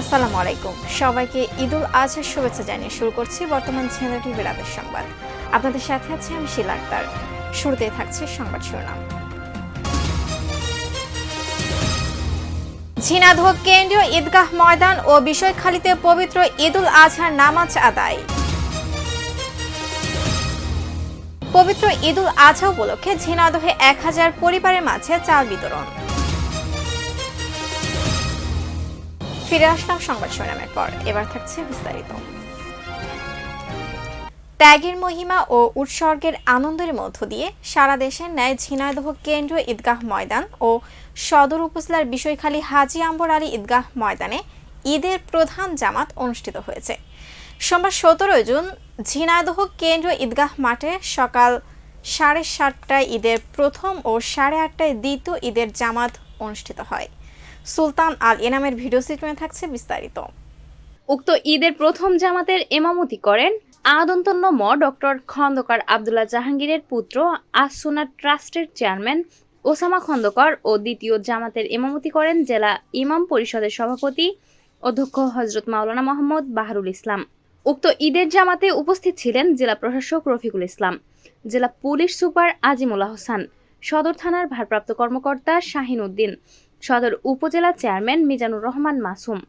আসসালামু আলাইকুম। সবাইকে ঈদুল আজহার শুভেচ্ছা জানিয়ে শুরু করছি বর্তমান ছেলে টিভি রাতের সংবাদ। আপনাদের সাথে আছে আমি শিলা আক্তার। শুরুতেই থাকছে সংবাদ শিরোনাম। ঝিনাইদহ কেন্দ্রীয় ঈদগাহ ময়দান ও বিষয়খালীতে পবিত্র ঈদুল আজহার নামাজ আদায়। পবিত্র ঈদুল আজহা উপলক্ষে ঝিনাইদহে এক হাজার পরিবারের মাঝে চাল বিতরণ। ফিরে আসলাম সংবাদ শিরোনামের পর। এবার থাকছে বিস্তারিত। ত্যাগের মহিমা ও উৎসর্গের আনন্দের মধ্য দিয়ে সারা দেশের ন্যায় ঝিনাইদহ কেন্দ্রীয় ঈদগাহ ময়দান ও সদর উপজেলার বিষয়খালী হাজি আম্বর আলী ঈদগাহ ময়দানে ঈদের প্রধান জামাত অনুষ্ঠিত হয়েছে। সোমবার সতেরোই জুন ঝিনাইদহ কেন্দ্রীয় ঈদগাহ মাঠে সকাল সাড়ে সাতটায় ঈদের প্রথম ও সাড়ে আটটায় দ্বিতীয় ঈদের জামাত অনুষ্ঠিত হয়। সুলতান আল এনামের ভিডিও চিত্রণে থাকছে বিস্তারিত। উক্ত ঈদের প্রথম জামাতের এমামতি করেন আদন্তন্য ম ডক্টর খন্দকার আবদুল্লাহ জাহাঙ্গীরের পুত্র আসুনা ট্রাস্টের চেয়ারম্যান ওসামা খন্দকার ও দ্বিতীয় জামাতের এমামতি করেন জেলা ইমাম পরিষদের সভাপতি অধ্যক্ষ হজরত মাওলানা মোহাম্মদ বাহারুল ইসলাম। উক্ত ঈদের জামাতে উপস্থিত ছিলেন জেলা প্রশাসক রফিকুল ইসলাম, জেলা পুলিশ সুপার আজিমুল্লাহ হোসান সদর থানার ভারপ্রাপ্ত কর্মকর্তা শাহিন উদ্দিন সদর উপজেলা চেয়ারম্যান মিজানুর রহমান মাসুম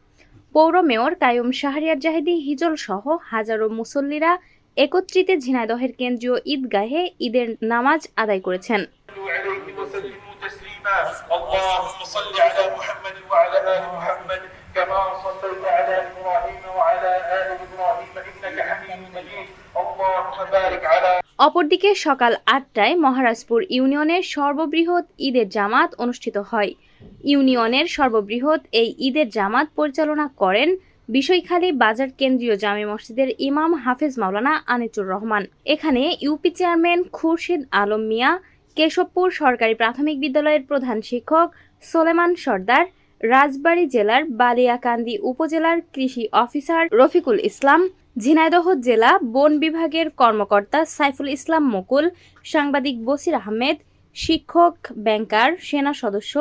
পৌর মেয়র কায়ুম শাহরিয়ার জাহিদি হিজল সহ হাজারো মুসল্লিরা একত্রিত ঝিনাইদহের কেন্দ্রীয় ঈদগাহে ঈদের নামাজ আদায় করেছেন عليه وسلموا تسليما اللهم صل على محمد وعلى ال محمد كما صليت على ابراهيم وعلى ال ابراهيم انك حميد مجيد اللهم بارك على অপরদিকে সকাল আটটায় মহারাজপুর ইউনিয়নের সর্ববৃহৎ ঈদের জামাত অনুষ্ঠিত হয় ইউনিয়নের সর্ববৃহৎ এই ঈদের জামাত পরিচালনা করেন বিষয়খালী বাজার কেন্দ্রীয় জামে মসজিদের ইমাম হাফেজ মাওলানা আনিচুর রহমান। এখানে ইউপি চেয়ারম্যান খুরশিদ আলম মিয়া, কেশবপুর সরকারি প্রাথমিক বিদ্যালয়ের প্রধান শিক্ষক সোলেমান সর্দার, রাজবাড়ী জেলার বালিয়াকান্দি উপজেলার কৃষি অফিসার রফিকুল ইসলাম, ঝিনাইদহ জেলা বন বিভাগের কর্মকর্তা সাইফুল ইসলাম মুকুল, সাংবাদিক বসির আহমেদ, শিক্ষক, ব্যাংকার, সেনা সদস্য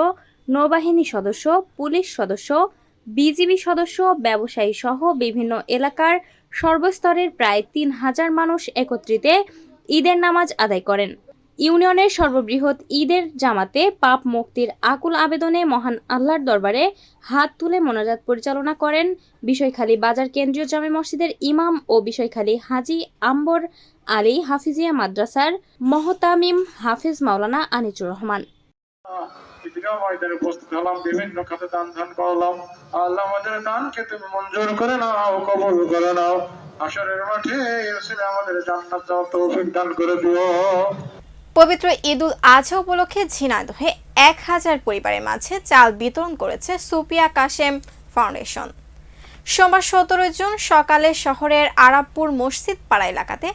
নৌবাহিনী সদস্য, পুলিশ সদস্য, বিজিবি সদস্য, ব্যবসায়ী সহ বিভিন্ন এলাকার সর্বস্তরের প্রায় তিন হাজার মানুষ একত্রিতে ঈদের নামাজ আদায় করেন। ইউনিয়নের সর্ববৃহৎ ঈদের জামাতে পাপ মুক্তির আকুল আবেদনে মহান আল্লাহর দরবারে হাত তুলে মোনাজাত পরিচালনা করেন বিষয়খালী বাজার কেন্দ্রীয় জামে মসজিদের ইমাম ও বিষয়খালী হাজি আম্বর আলী হাফিজিয়া মাদ্রাসার মহতামিম হাফিজ মাওলানা আনিচুর রহমান। আমাদের দানকে তুমি মঞ্জুর করে নাও করে নাও আসরের মাঠে আমাদের জান্নাত তৌফিক দান করে দিও পবিত্র আজহা উপলক্ষে ঝিনাইদহে এক হাজার পরিবারের মাঝে চাল বিতরণ করেছে সুপিয়া কাশেম ফাউন্ডেশন। সোমবার সতেরো জুন সকালে শহরের আরাবপুর মসজিদ পাড়া এলাকাতে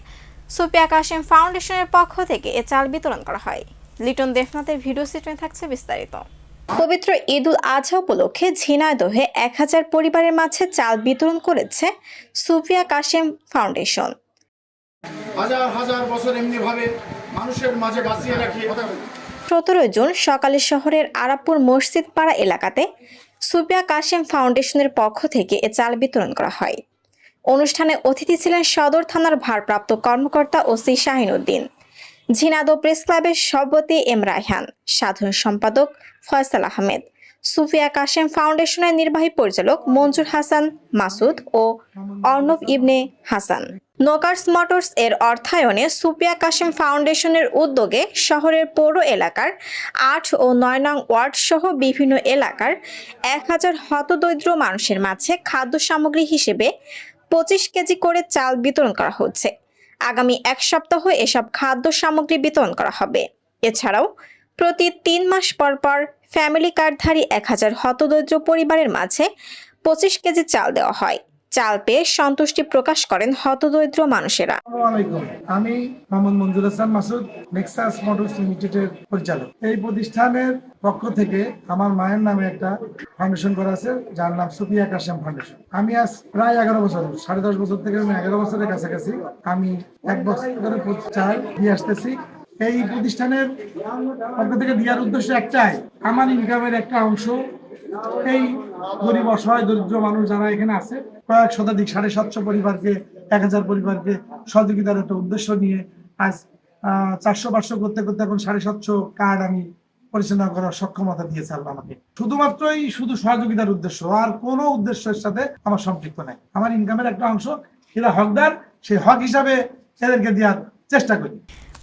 সুপিয়া কাশেম ফাউন্ডেশনের পক্ষ থেকে এ চাল বিতরণ করা হয়। লিটন দেবনাথের ভিডিও চিত্রে থাকছে বিস্তারিত। পবিত্র ঈদুল আজহা উপলক্ষে ঝিনাইদহে এক হাজার পরিবারের মাঝে চাল বিতরণ করেছে সুফিয়া কাশেম ফাউন্ডেশন। হাজার হাজার বছর এমনি ভাবে মানুষের মাঝে বাঁচিয়ে রাখি সতেরো জুন সকালে শহরের আরাপুর মসজিদ পাড়া এলাকাতে সুফিয়া কাশেম ফাউন্ডেশনের পক্ষ থেকে এ চাল বিতরণ করা হয়। অনুষ্ঠানে অতিথি ছিলেন সদর থানার ভারপ্রাপ্ত কর্মকর্তা ওসি শাহিন উদ্দিন। ঝিনাদো প্রেস ক্লাবের সভাপতি এম রায়হান, সাধারণ সম্পাদক ফয়সাল আহমেদ, সুফিয়া কাশেম ফাউন্ডেশনের নির্বাহী পরিচালক মঞ্জুর হাসান মাসুদ ও অর্ণব ইবনে হাসান। নোকার্স মোটরস এর অর্থায়নে সুপিয়া কাশেম ফাউন্ডেশনের উদ্যোগে শহরের পৌর এলাকার আট ও নয় নং ওয়ার্ড সহ বিভিন্ন এলাকার এক হাজার হতদরিদ্র মানুষের মাঝে খাদ্য সামগ্রী হিসেবে পঁচিশ কেজি করে চাল বিতরণ করা হচ্ছে। আগামী এক সপ্তাহ এসব খাদ্য সামগ্রী বিতরণ করা হবে। এছাড়াও, প্রতি তিন মাস পর পর ফ্যামিলি কার্ডধারী এক হাজার হতদরিদ্র পরিবারের মাঝে পঁচিশ কেজি চাল দেওয়া হয়। চাল পেয়ে সন্তুষ্টি প্রকাশ করেন হতদরিদ্র মানুষেরা। আমি মোহাম্মদ মঞ্জুর হাসান মাসুদ নেক্সাস মোটরস লিমিটেডের পরিচালক। এই প্রতিষ্ঠানের পক্ষ থেকে আমার মায়ের নামে একটা ফাউন্ডেশন করা আছে, যার নাম সুফিয়া কাশেম ফাউন্ডেশন। আমি আজ প্রায় এগারো বছর, সাড়ে দশ বছর থেকে আমি এগারো বছরের কাছাকাছি আমি এক বছর ধরে চাল দিয়ে আসতেছি। এই প্রতিষ্ঠানের পক্ষ থেকে দেওয়ার উদ্দেশ্য একটাই আমার ইনকামের একটা অংশ। এই গরিব, অসহায়, দরিদ্র মানুষ যারা এখানে আছে, কয়েক শতাধিক, সাড়ে সাতশো পরিবারকে, এক হাজার পরিবারকে সহযোগিতার একটা উদ্দেশ্য নিয়ে আজ চারশো পাঁচশো করতে করতে এখন সাড়ে সাতশো কার্ড আমি পরিচালনা করার সক্ষমতা দিয়েছে আল্লাহ আমাকে। শুধুমাত্রই শুধু সহযোগিতার উদ্দেশ্য, আর কোনো উদ্দেশ্যের সাথে আমার সম্পৃক্ত নাই। আমার ইনকামের একটা অংশ, এরা হকদার, সেই হক হিসাবে এদেরকে দেওয়ার চেষ্টা করি।